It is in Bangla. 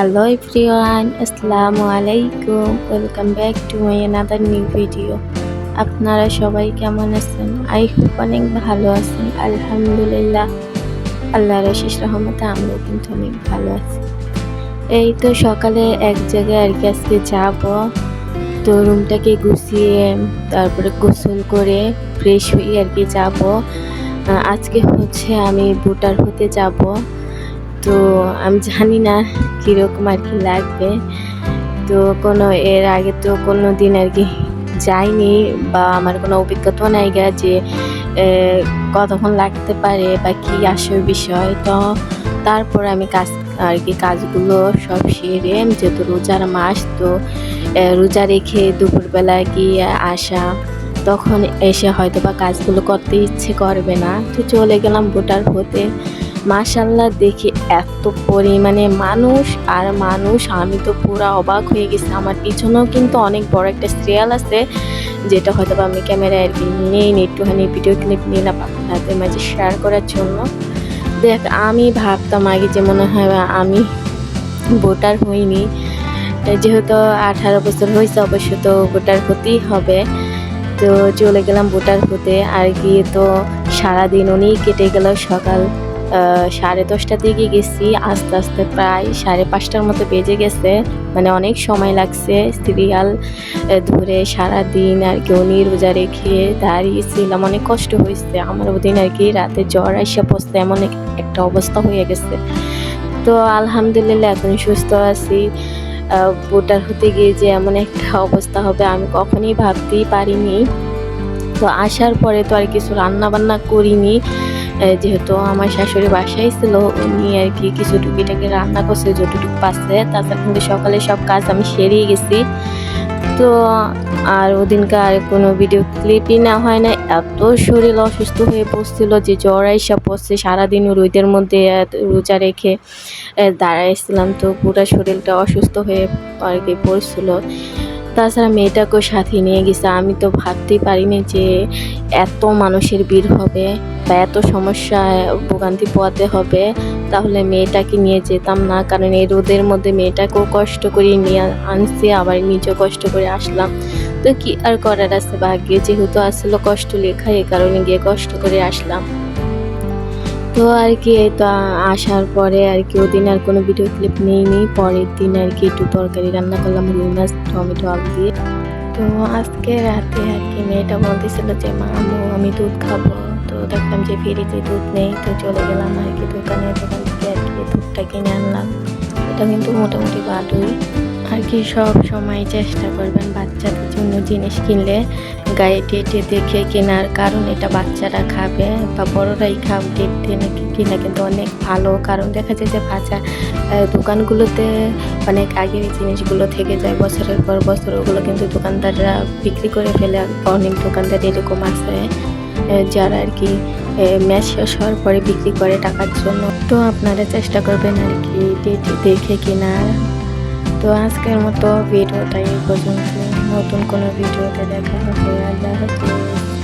হ্যালো এভরিওয়ান আসসালামু আলাইকুম welcome back to my another new video আপনারা সবাই কেমন আছেন? আই হোপ অনেক ভালো আছেন। আলহামদুলিল্লাহ, আল্লাহর শেষ রহমতে আমরাও কিন্তু অনেক ভালো আছি। এই তো সকালে এক জায়গায় আর কি আজকে যাব। তো রুমটাকে গুছিয়ে, তারপরে গোসল করে ফ্রেশ হয়ে আর কি যাব। আজকে হচ্ছে আমি বুটার হতে যাব। তো আমি জানি না কীরকম আর কি লাগবে। তো কোনো এর আগে তো কোনো দিন আর কি যাইনি বা আমার কোনো অভিজ্ঞতাও নাই গা যে কতক্ষণ লাগতে পারে বা কী আসে বিষয়। তো তারপর আমি কাজ, আর কি কাজগুলো সব সেরে যেহেতু রোজার মাস, তো রোজা রেখে দুপুরবেলা গিয়ে আসা, তখন এসে হয়তো বা কাজগুলো করতে ইচ্ছে করবে না। তো চলে গেলাম ভোটার হতে। মাশাল্লাহ দেখি এত পরিমাণে মানুষ আর মানুষ, আমি তো পুরো অবাক হয়ে গেছি। আমার পিছনেও কিন্তু অনেক বড় একটা সিরিয়াল আছে, যেটা হয়তো বা আমি ক্যামেরায় আর কি নিয়ে একটুখানি ভিডিও ক্লিপ নিলাম আপনাদের মাঝে শেয়ার করার জন্য। দেখ, আমি ভাবতাম আগে যে মনে হয় আমি ভোটার হইনি। যেহেতু আঠারো বছর হয়েছে অবশ্য তো ভোটার হতেই হবে। তো চলে গেলাম ভোটার হতে, আর গিয়ে তো সারাদিন উনি কেটে গেল সকাল। সাড়ে দশটার দিকে গেছি, আস্তে আস্তে প্রায় সাড়ে পাঁচটার মতো বেজে গেছে। মানে অনেক সময় লাগছে, সিরিয়াল ধরে সারা দিন আর কি উনি রোজা রেখে দাঁড়িয়েছিলাম। অনেক কষ্ট হয়েছে আমার ওদিন আর কি রাতে জ্বর এসে পড়তে এমন একটা অবস্থা হয়ে গেছে। তো আলহামদুলিল্লাহ এখন সুস্থ আছি। ভোটার হতে গিয়ে যে এমন একটা অবস্থা হবে আমি কখনোই ভাবতেই পারিনি। তো আসার পরে তো আর কিছু রান্না বান্না করিনি। যেহেতু আমার শাশুড়ি বাসায় ছিল, উনি আর কি কিছু টুকিটাকি রান্না করছে, যতটুকু পাচ্ছে তাছাড়া কিন্তু সকালে সব কাজ আমি সেরেই গেছি। তো আর ওদিনকার কোনো ভিডিও ক্লিপই না হয় না, এত শরীর অসুস্থ হয়ে পড়ছিল যে জ্বর আইসা পড়ছে সারাদিন রোদের মধ্যে রোজা রেখে দাঁড়াইছিলাম তো পুরো শরীরটা অসুস্থ হয়ে আর কি পড়ছিল। তাছাড়া মেয়েটাকেও সাথে নিয়ে গেছে। আমি তো ভাবতেই পারিনি যে এত মানুষের ভিড় হবে। বা এত সমস্যায় ভোগান্তি পোয়াতে হবে, তাহলে মেয়েটাকে নিয়ে যেতাম না। কারণ এই রোদের মধ্যে মেয়েটাকেও কষ্ট করে নিয়ে আনছি, আবার নিজেও কষ্ট করে আসলাম। তো কি আর করার আছে? ভাগ্যে যেহেতু আসলে কষ্ট লেখা এই কারণে গিয়ে কষ্ট করে আসলাম। তো আর কি তো আসার পরে আর কি, ওদিন আর কোনো ভিডিও ক্লিপ নেইনি পরের দিন আর কি একটু তরকারি রান্না করলাম, রুই মাছ, টমেটো, আলু দিয়ে। তো আজকে রাতে আর কি মেয়েটা বলতেছিল যে, মা আমি দুধ খাব। দেখলাম যে ফ্রিজে দুধ নেই, তো চলে গেলাম আর কি দোকানে। দোকান থেকে আর কি দুধটা কিনে আনলাম। এটা কিন্তু মোটামুটি ভালোই আর কি সব সময় চেষ্টা করবেন বাচ্চাদের জন্য জিনিস কিনলে গায়ে টেটে দেখে কেনার, কারণ এটা বাচ্চারা খাবে বা বড়রাই খাব দিয়ে নাকি কিনা কিন্তু অনেক ভালো। কারণ দেখা যায় যে বাজার দোকানগুলোতে অনেক আগের জিনিসগুলো থেকে যায়, বছরের পর বছর ওগুলো কিন্তু দোকানদাররা বিক্রি করে ফেলে। অনেক দোকানদার এরকম আছে। যারা আর কি ম্যাচ শেষ হওয়ার পরে বিক্রি করে টাকার জন্য। তো আপনারা চেষ্টা করবেন আর কি দেখে কেনার তো আজকের মতো ভিডিওটাই পর্যন্ত। নতুন কোনো ভিডিওতে দেখা হবে। আল্লাহ হাফিজ।